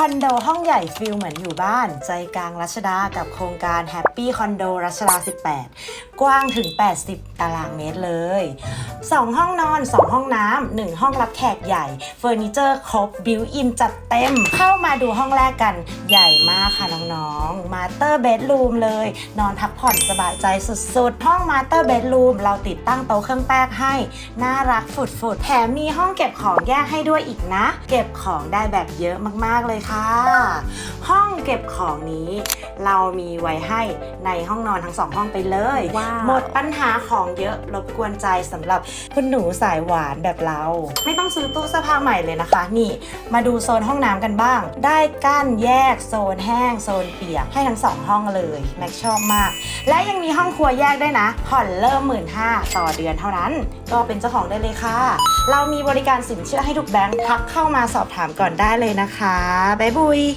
คอนโดห้องใหญ่ฟิลเหมือนอยู่บ้าน ใจกลางรัชดากับโครงการ Happy Condo รัชดา 18 กว้างถึง 80 ตารางเมตรเลย 2 ห้องนอน 2 ห้องน้ำ1ห้องรับแขกใหญ่ เฟอร์นิเจอร์ครบบิวอินจัดเต็ม เข้ามาดูห้องแรกกันใหญ่มากค่ะน้องๆมาเตอร์เบดรูมเลย นอนพักผ่อนสบายใจสุดๆ ห้องมาเตอร์เบดรูมเราติดตั้งโต๊ะเครื่องแป้งให้ น่ารักฝุดๆแถมมีห้องเก็บของแยกให้ด้วยอีกนะ เก็บของได้แบบเยอะมากๆเลยค่ะ ห้องเก็บของนี้เรามีไว้ให้ในห้องนอนทั้งสองห้องไปเลย ว้าว หมดปัญหาของเยอะรบกวนใจสำหรับคุณหนูสายหวานแบบเรา ไม่ต้องซื้อตู้เสื้อผ้าใหม่เลยนะคะ นี่มาดูโซนห้องน้ำกันบ้าง ได้กั้นแยกโซนแห้งโซนเปียกให้ทั้งสองห้องเลยแม็กชอบมาก และยังมีห้องครัวแยกด้วยนะผ่อนเริ่มหมื่นห้าต่อเดือนเท่านั้น ก็เป็นเจ้าของได้เลยค่ะ เรามีบริการสินเชื่อให้ทุกแบงค์ทักเข้ามาสอบถามก่อนได้เลยนะคะ bé vui.